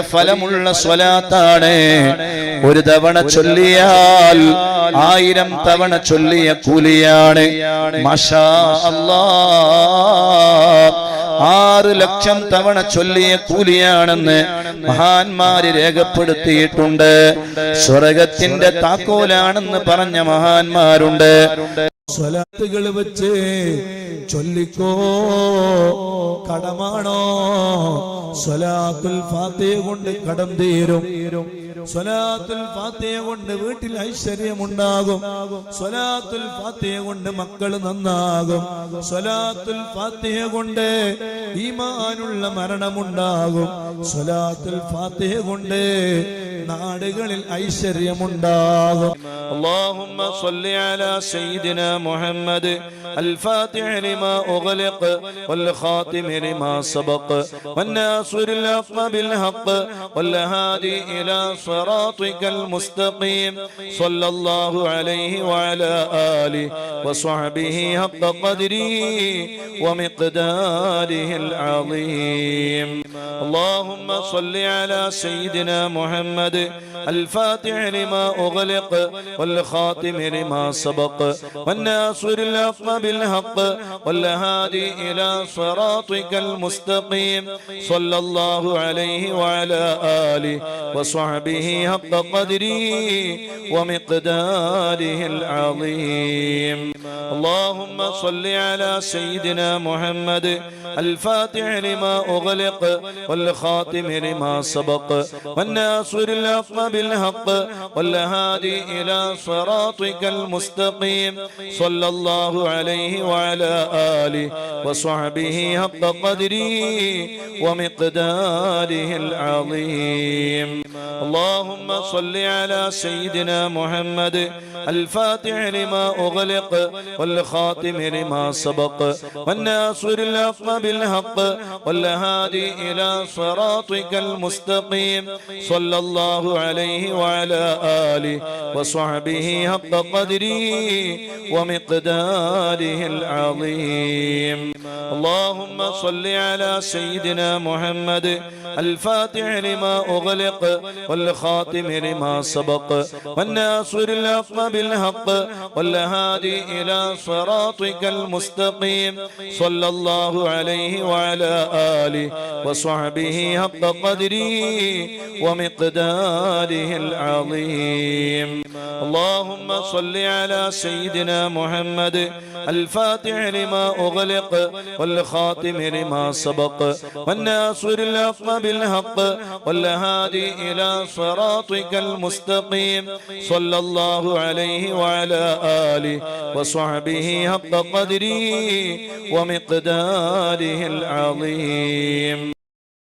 ഫലമുള്ള സ്വലാത്താണ്. ഒരു തവണ ചൊല്ലിയാൽ ആയിരം തവണ ചൊല്ലിയ കൂലിയാണ്. മഷാ അല്ലാ ആറ് ലക്ഷം തവണ ചൊല്ലിയ കൂലിയാണെന്ന് മഹാന്മാര് രേഖപ്പെടുത്തിയിട്ടുണ്ട്. സ്വർഗത്തിന്റെ താക്കോലാണെന്ന് പറഞ്ഞ മഹാന്മാരുണ്ട്. സ്വലാത്തുകൾ വെച്ച് ചൊല്ലിക്കോ. കടമാണോ? സ്വലാത്തുൽ ഫാത്തിയെ കൊണ്ട് കടം തീരും. സ്വലാത്തുൽ ഫാത്തിയെ കൊണ്ട് വീട്ടിൽ ഐശ്വര്യമുണ്ടാകും. സ്വലാത്തുൽ ഫാത്തിയെ കൊണ്ട് മക്കൾ നന്നാകും. സ്വലാത്തുൽ ഫാത്തിയെ കൊണ്ട് ഈമാനുള്ള മരണമുണ്ടാകും. സ്വലാത്തുൽ ഫാത്തിയെ കൊണ്ട് നാടുകളിൽ ഐശ്വര്യമുണ്ടാകും. അള്ളാഹുമ്മ സ്വല്ലി അലാ സയ്യിദിനാ محمد الفاتح لما أغلق والخاتم لما سبق والناصر الحق بالحق والهادي إلى صراطك المستقيم صلى الله عليه وعلى آله وصحبه حق قدره ومقداره العظيم. اللهم صل على سيدنا محمد. الفاتح لما أغلق والخاتم لما سبق والناصر الحق بالحق والهادي إلى صراطك المستقيم. صلى الله عليه وعلى آله وصحبه حق قدره ومقداره العظيم. اللهم صل على سيدنا محمد. الفاتح لما أغلق والخاتم لما سبق والناصر الحق بالحق والهادي إلى صراطك المستقيم. صلى الله عليه وعلى آله وصحبه حق قدره ومقداره العظيم. اللهم صل على سيدنا محمد الفاتح لما أغلق والخاتم لما سبق والناصر الحق بالحق والهادي إلى صراطك المستقيم صلى الله عليه وعلى آله وصحبه حق قدره ومقداره العظيم. اللهم صل على سيدنا محمد الفاتح لما أغلق والخاتم لما سبق والناصر الحق بالحق والهادي إلى صراطك المستقيم. صلى الله عليه وعلى آله وصحبه حق قدره ومقداره العظيم. اللهم صل على سيدنا محمد الفاتح لما أغلق والخاتم لما سبق والناصر الحق بالحق والهادي إلى صراطك المستقيم. صلى الله عليه وعلى آله وصحبه حق قدره ومقداره العظيم.